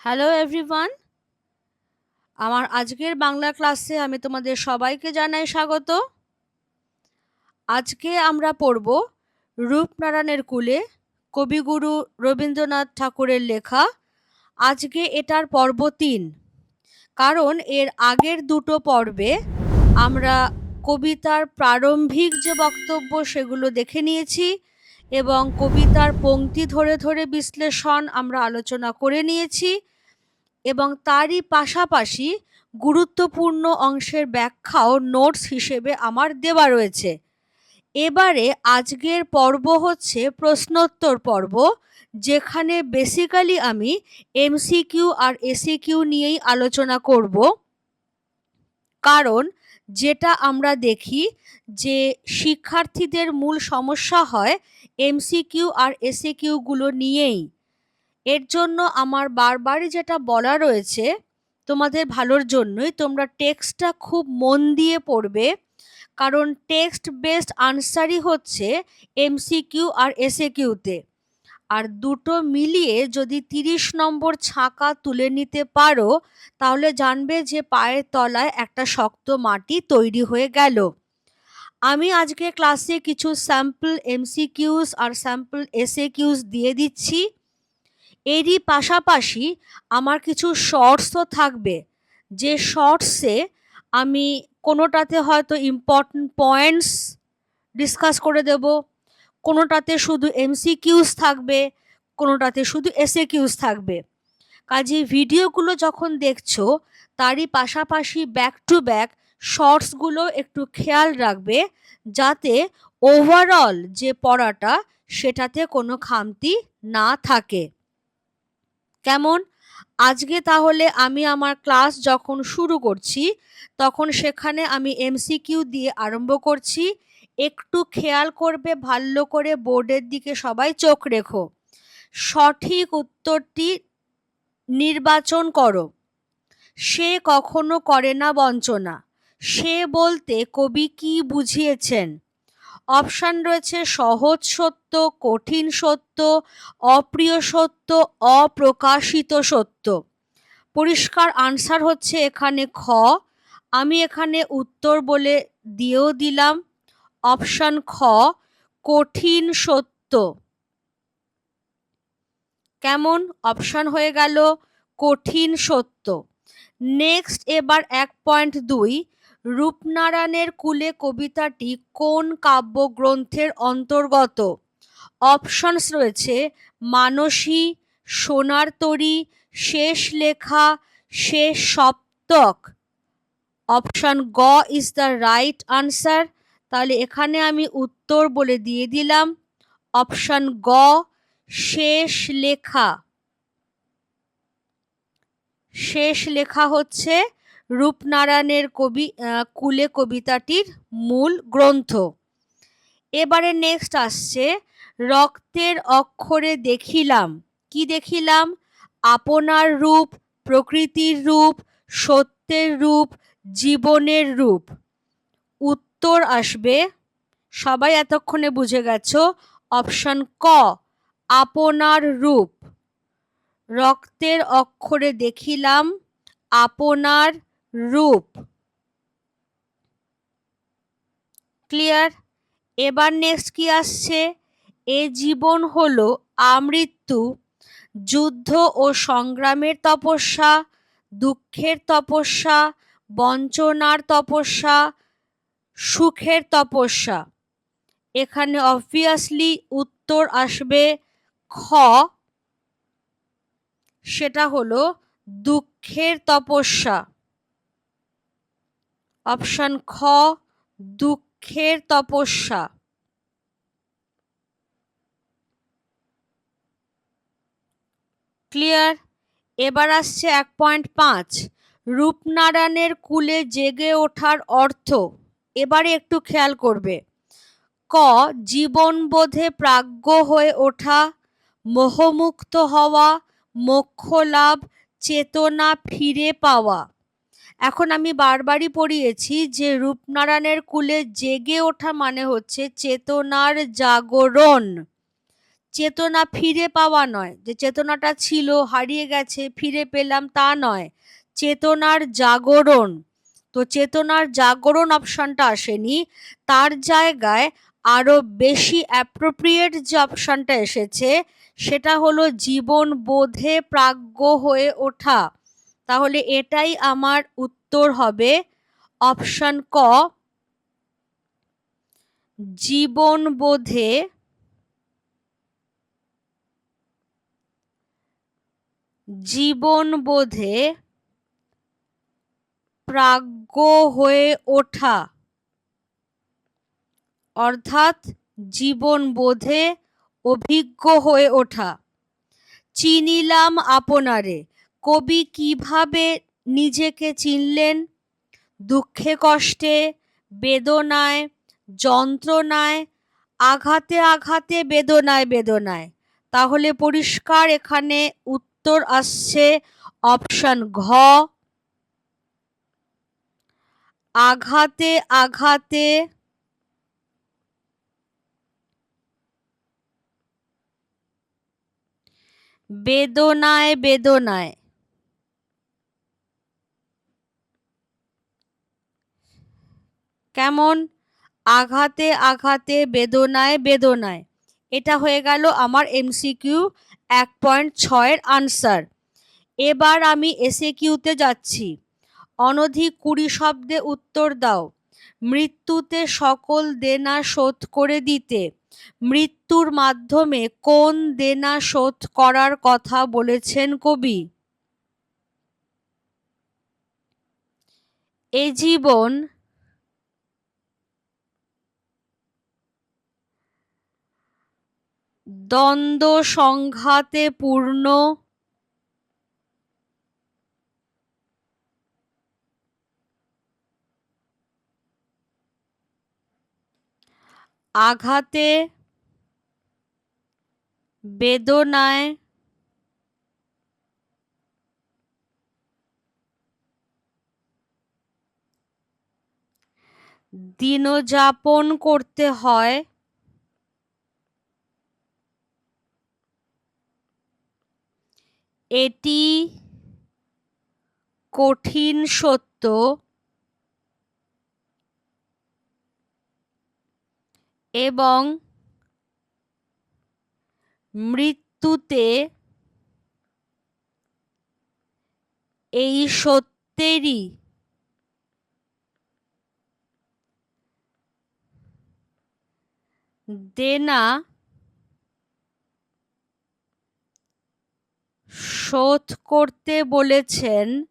Hello everyone আমার আজকের বাংলা ক্লাসে আমি তোমাদের সবাইকে জানাই স্বাগত। আজকে আমরা পড়ব রূপনারায়ণের কুলে কবিগুরু রবীন্দ্রনাথ ঠাকুরের লেখা আজকে এটার পর্ব তিন। কারণ এর আগের দুটো পর্বে আমরা কবিতার প্রারম্ভিক যে বক্তব্য সেগুলো দেখে নিয়েছি এবং কবিতার পংক্তি ধরে ধরে বিশ্লেষণ আমরা আলোচনা করে নিয়েছি। এবং তারই পাশাপাশি গুরুত্বপূর্ণ অংশের ব্যাখ্যাও নোটস হিসেবে আমার দেওয়া রয়েছে। এবারে আজকের পর্ব হচ্ছে প্রশ্নোত্তর পর্ব, যেখানে বেসিক্যালি আমি এমসিকিউ আর এসিকিউ নিয়েই আলোচনা করব। কারণ যেটা আমরা দেখি যে শিক্ষার্থীদের মূল সমস্যা হয় এমসিকিউ আর এসিকিউগুলো নিয়েই। এর জন্য আমার বারবারই যেটা বলা রয়েছে, তোমাদের ভালোর জন্যই তোমরা টেক্সটটা খুব মন দিয়ে পড়বে। কারণ টেক্সট বেসড আনসারই হচ্ছে এমসিকিউ আর এসএকিউতে আর দুটো মিলিয়ে যদি তিরিশ নম্বর ছাঁকা তুলে নিতে পারো, তাহলে জানবে যে পায়ের তলায় একটা শক্ত মাটি তৈরি হয়ে গেল। আমি আজকে ক্লাসে কিছু স্যাম্পল এমসিকিউস আর স্যাম্পল এসএ এসএকিউস দিয়ে দিচ্ছি। এরই পাশাপাশি আমার কিছু শর্টসও থাকবে। যে শর্টসে আমি কোনোটাতে হয়তো ইম্পর্টেন্ট পয়েন্টস ডিসকাস করে দেব, কোনোটাতে শুধু এমসিকিউস থাকবে, কোনোটাতে শুধু এসএ কিউস থাকবে। কাজে ভিডিওগুলো যখন দেখছ, তারই পাশাপাশি ব্যাক টু ব্যাক শর্টসগুলো একটু খেয়াল রাখবে, যাতে ওভারঅল যে পড়াটা, সেটাতে কোনো খামতি না থাকে। কেমন? আজকে তাহলে আমি আমার ক্লাস যখন শুরু করছি, তখন সেখানে আমি এমসিকিউ দিয়ে আরম্ভ করছি। একটু খেয়াল করবে ভালো করে বোর্ডের দিকে সবাই চোখ রেখো। সঠিক উত্তরটি নির্বাচন করো। সে কখনো করে না বঞ্চনা। সে বলতে কবি কি বুঝিয়েছেন? অপশান রয়েছে সহজ সত্য, কঠিন সত্য, অপ্রিয় সত্য, অপ্রকাশিত সত্য। পরিষ্কার আনসার হচ্ছে এখানে খ। আমি এখানে উত্তর বলে দিয়েও দিলাম। অপশান খ, কঠিন সত্য। কেমন? অপশান হয়ে গেল, কঠিন সত্য। নেক্সট এবার এক পয়েন্ট দুই। রূপনারায়ণের কুলে কবিতাটি কোন কাব্যগ্রন্থের অন্তর্গত? অপশনস রয়েছে, মানসী, সোনার তরী, শেষ লেখা, শেষ সপ্তক। অপশন গ ইজ দ্য রাইট আনসার। তাহলে এখানে আমি উত্তর বলে দিয়ে দিলাম। অপশন গ, শেষ লেখা। শেষ লেখা হচ্ছে রূপনারায়ণের কবি কুলে কবিতাটির মূল গ্রন্থ। এবারে নেক্সট আসছে, রক্তের অক্ষরে দেখিলাম। কি দেখিলাম? আপনার রূপ, প্রকৃতির রূপ, সত্যের রূপ, জীবনের রূপ। উত্তর আসবে, সবাই এতক্ষণে বুঝে গেছ অপশন ক, আপনার রূপ। রক্তের অক্ষরে দেখিলাম, আপনার রূপ। ক্লিয়ার? এবার নেক্সট কি আসছে? এ জীবন হলো আমৃত্যু, যুদ্ধ ও সংগ্রামের তপস্যা, দুঃখের তপস্যা, বঞ্চনার তপস্যা, সুখের তপস্যা। এখানে অবভিয়াসলি উত্তর আসবে খ। সেটা হলো দুঃখের তপস্যা। অপশন খ, দুঃখের তপস্যা। ক্লিয়ার? এবার আসছে এক পয়েন্ট পাঁচ। রূপনারায়ণের কুলে জেগে ওঠার অর্থ, এবারে একটু খেয়াল করবে। ক জীবনবোধে প্রাজ্ঞ হয়ে ওঠা, মোহমুক্ত হওয়া, মোক্ষ লাভ, চেতনা ফিরে পাওয়া। এখন আমি বারবারই পড়িয়েছি যে রূপনারায়ণের কুলে জেগে ওঠা মানে হচ্ছে চেতনার জাগরণ। চেতনা ফিরে পাওয়া নয়, যে চেতনাটা ছিল, হারিয়ে গেছে, ফিরে পেলাম তা নয়। চেতনার জাগরণ। তো চেতনার জাগরণ অপশানটা আসেনি, তার জায়গায় আরও বেশি অ্যাপ্রোপ্রিয়েট যে অপশানটা এসেছে, সেটা হলো জীবন বোধে প্রাজ্ঞ হয়ে ওঠা। তাহলে এটাই আমার উত্তর হবে অপশান ক, জীবন বোধে জীবন বোধে প্রাজ্ঞ হয়ে ওঠা, অর্থাৎ জীবন বোধে অভিজ্ঞ হয়ে ওঠা। চিনিলাম আপনারে। কবি কীভাবে নিজেকে চিনলেন? দুঃখে কষ্টে, বেদনায়, যন্ত্রণায়, আঘাতে আঘাতে, বেদনায় বেদনায়। তাহলে পরিষ্কার এখানে উত্তর আসছে অপশন ঘ। আঘাতে আঘাতে বেদনায় বেদনায়। কেমন? আঘাতে আঘাতে, বেদনায় বেদনায়। এটা হয়ে গেল আমার এমসিকিউ এক পয়েন্ট ছয়ের আনসার। এবার আমি এসে কিউতে যাচ্ছি। অনধিক কুড়ি শব্দে উত্তর দাও। মৃত্যুতে সকল দেনা শোধ করে দিতে। মৃত্যুর মাধ্যমে কোন দেনা শোধ করার কথা বলেছেন কবি? এ জীবন দ্বন্দ্ব সংঘাতে পূর্ণ। আঘাতে বেদনায় দিনযাপন করতে হয়। এটি কঠিন সত্য। এবং মৃত্যুতে এই সত্যেরই দেনা শোধ করতে বলেছেন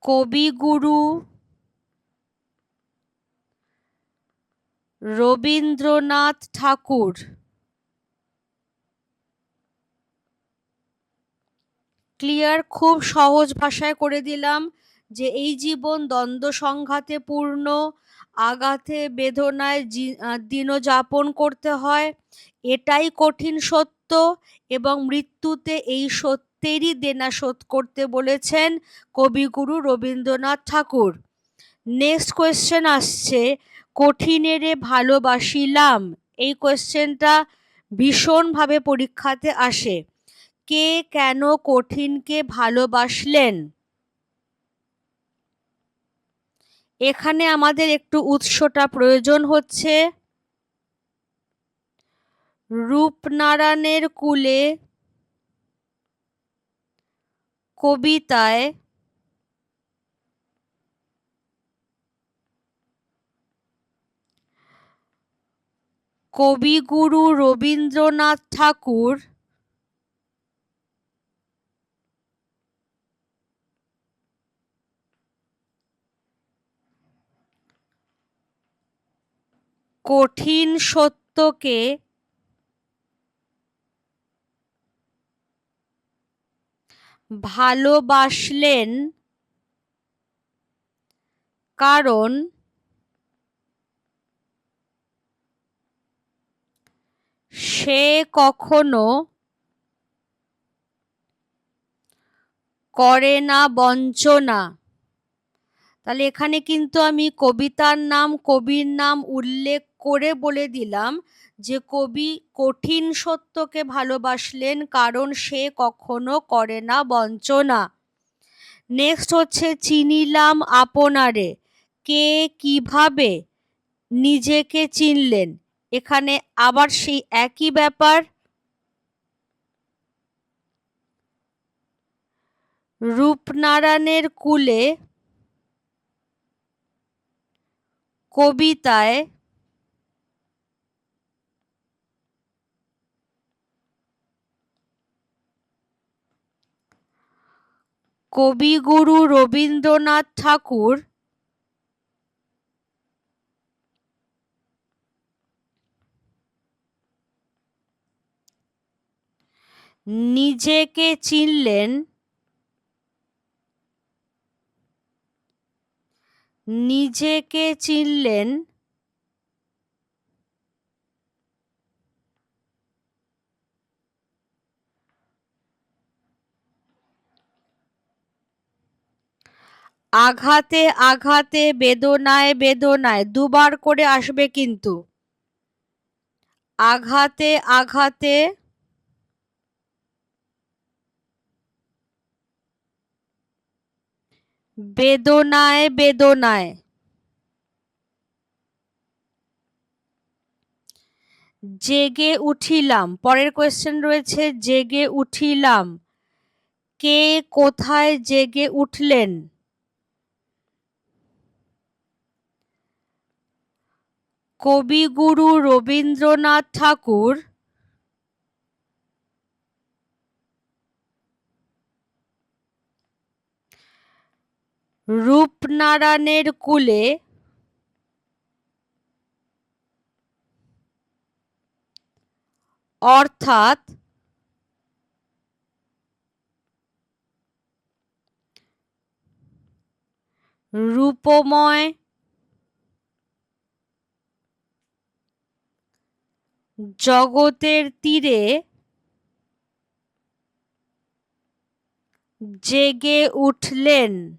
কবিগুরু রবীন্দ্রনাথ ঠাকুর। ক্লিয়ার? খুব সহজ ভাষায় করে দিলাম যে এই জীবন দ্বন্দ্ব সংঘাতে পূর্ণ আঘাতে, বেদনায় দিনযাপন করতে হয়। এটাই কঠিন সত্য এবং মৃত্যুতে এই সত্যেরই দেনা শোধ করতে বলেছেন কবিগুরু রবীন্দ্রনাথ ঠাকুর। নেক্সট কোয়েশ্চেন আসছে, কঠিনেরে ভালোবাসিলাম? এই কোয়েশ্চেনটা ভীষণভাবে পরীক্ষাতে আসে। কে কেন কঠিনকে ভালোবাসলেন? এখানে আমাদের একটু উৎসটা প্রয়োজন হচ্ছে। রূপনারায়ণের কুলে কবিতায় কবিগুরু রবীন্দ্রনাথ ঠাকুর কঠিন সত্যকে ভালোবাসলেন কারণ সে কখনো করে না, বঞ্চনা। তাহলে এখানে কিন্তু আমি কবিতার নাম, কবির নাম উল্লেখ করে বলে দিলাম যে কবি কঠিন সত্যকে ভালোবাসলেন কারণ সে কখনো করে না বঞ্চনা। নেক্সট হচ্ছে, চিনিলাম আপনারে। কে কীভাবে নিজেকে চিনলেন? এখানে আবার সেই একই ব্যাপার। রূপনারায়ণের কুলে কবিতায় কবিগুরু রবীন্দ্রনাথ ঠাকুর নিজেকে চিনলেন নিজেকে চিনলেন আঘাতে আঘাতে, বেদনায় বেদনায়, দুবার করে আসবে কিন্তু। আঘাতে আঘাতে, বেদনায় বেদনায়। জেগে উঠিলাম। পরের কোয়েশ্চেন রয়েছে, জেগে উঠিলাম। কে কোথায় জেগে উঠলেন? কবিগুরু রবীন্দ্রনাথ ঠাকুর রূপনারায়ণের কুলে অর্থাৎ রূপময় জগতের তীরে জেগে উঠলেন।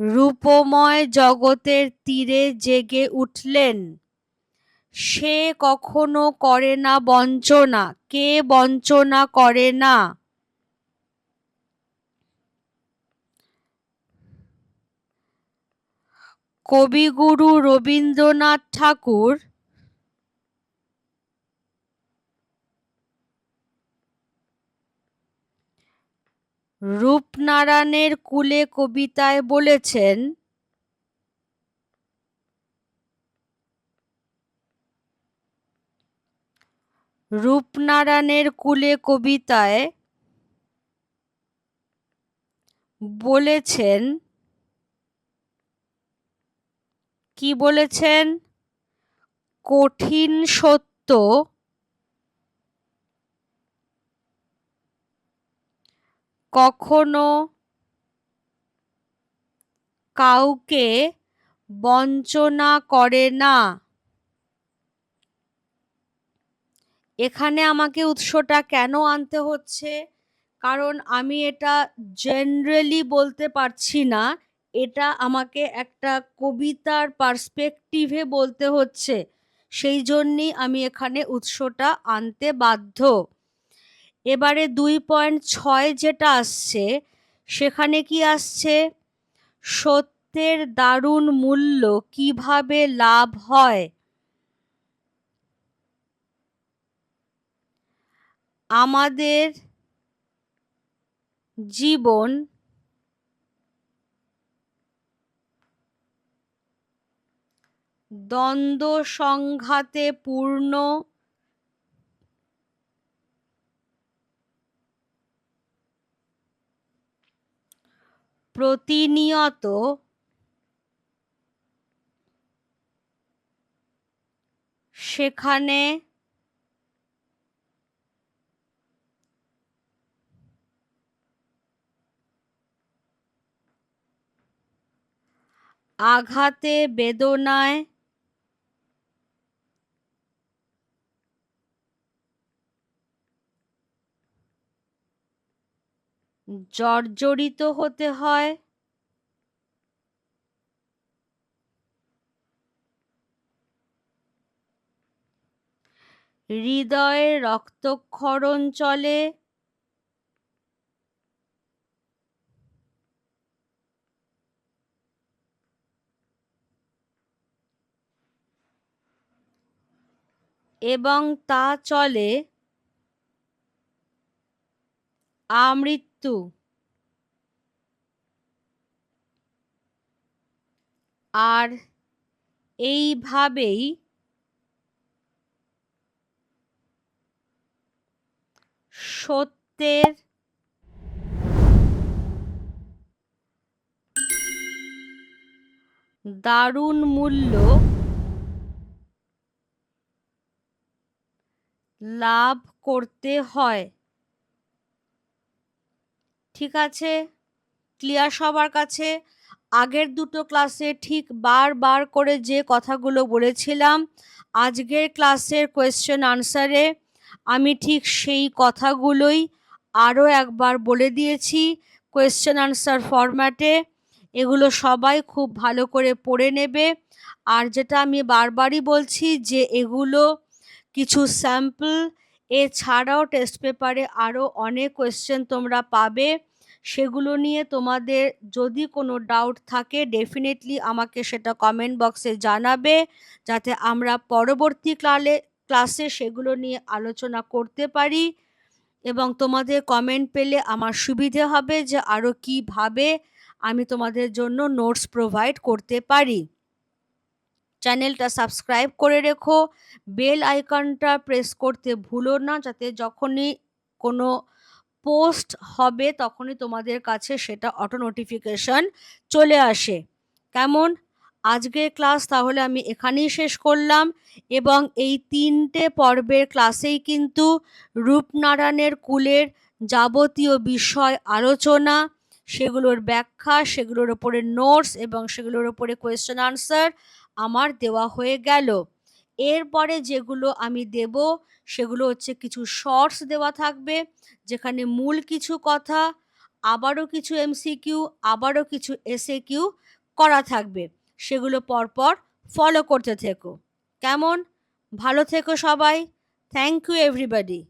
রূপময় জগতের তীরে জেগে উঠলেন। সে কখনো করে না বঞ্চনা, কে বঞ্চনা করে না? কবিগুরু রবীন্দ্রনাথ ঠাকুর রূপনারায়ণের কুলে কবিতায় বলেছেন রূপনারায়ণের কুলে কবিতায় বলেছেন কি বলেছেন? কঠিন সত্য কখনো কাউকে বঞ্চনা করে না। এখানে আমাকে উৎসটা কেন আনতে হচ্ছে? কারণ আমি এটা জেনারেলি বলতে পারছি না। এটা আমাকে একটা কবিতার পার্সপেক্টিভে বলতে হচ্ছে। সেই জন্যই আমি এখানে উৎসটা আনতে বাধ্য। এবারে দুই পয়েন্ট ছয় যেটা আসছে, সেখানে কি আসছে? সত্যের দারুণ মূল্য কীভাবে লাভ হয়? আমাদের জীবন দ্বন্দ্ব সংঘাতে পূর্ণ প্রতিনিয়ত সেখানে আঘাতে বেদনায় জর্জরিত হতে হয়। হৃদয়ে রক্তক্ষরণ চলে। এবং তা চলে। আমৃত আমৃত্যু আর এইভাবেই সত্যের দারুণ মূল্য লাভ করতে হয়। ঠিক আছে? ক্লিয়ার সবার কাছে? আগের দুটো ক্লাসে ঠিক বারবার করে যে কথাগুলো বলেছিলাম, আজকের ক্লাসের কোয়েশ্চেন আনসারে আমি ঠিক সেই কথাগুলোই আরও একবার বলে দিয়েছি কোয়েশ্চেন আনসার ফরম্যাটে এগুলো সবাই খুব ভালো করে পড়ে নেবে। আর যেটা আমি বারবারই বলছি যে এগুলো কিছু স্যাম্পল এছাড়াও টেস্ট পেপারে আরও অনেক কোয়েশ্চেন তোমরা পাবে। সেগুলো নিয়ে তোমাদের যদি কোনো ডাউট থাকে ডেফিনেটলি আমাকে সেটা কমেন্ট বক্সে জানাবে, যাতে আমরা পরবর্তী ক্লালে ক্লাসে সেগুলো নিয়ে আলোচনা করতে পারি এবং তোমাদের কমেন্ট পেলে আমার সুবিধে হবে যে আরও কীভাবে আমি তোমাদের জন্য নোটস প্রোভাইড করতে পারি। চ্যানেলটা সাবস্ক্রাইব করে রেখো বেল আইকনটা প্রেস করতে ভুলো না, যাতে যখনই কোনো পোস্ট হবে তখনই তোমাদের কাছে সেটা অটো নোটিফিকেশন চলে আসে। কেমন? আজকের ক্লাস তাহলে আমি এখানেই শেষ করলাম এবং এই তিনটে পর্বের ক্লাসেই কিন্তু রূপনারায়ণের কুলের যাবতীয় বিষয় আলোচনা, সেগুলোর ব্যাখ্যা, সেগুলোর ওপরে নোটস এবং সেগুলোর ওপরে কোয়েশ্চেন আনসার আমার দেওয়া হয়ে গেল। এরপরে যেগুলো আমি দেব, সেগুলো হচ্ছে কিছু শর্টস দেওয়া থাকবে, যেখানে মূল কিছু কথা, আবারও কিছু এমসিকিউ আবারও কিছু এসএ কিউ করা থাকবে। সেগুলো পরপর ফলো করতে থেকো। কেমন? ভালো থেকো সবাই। Thank you everybody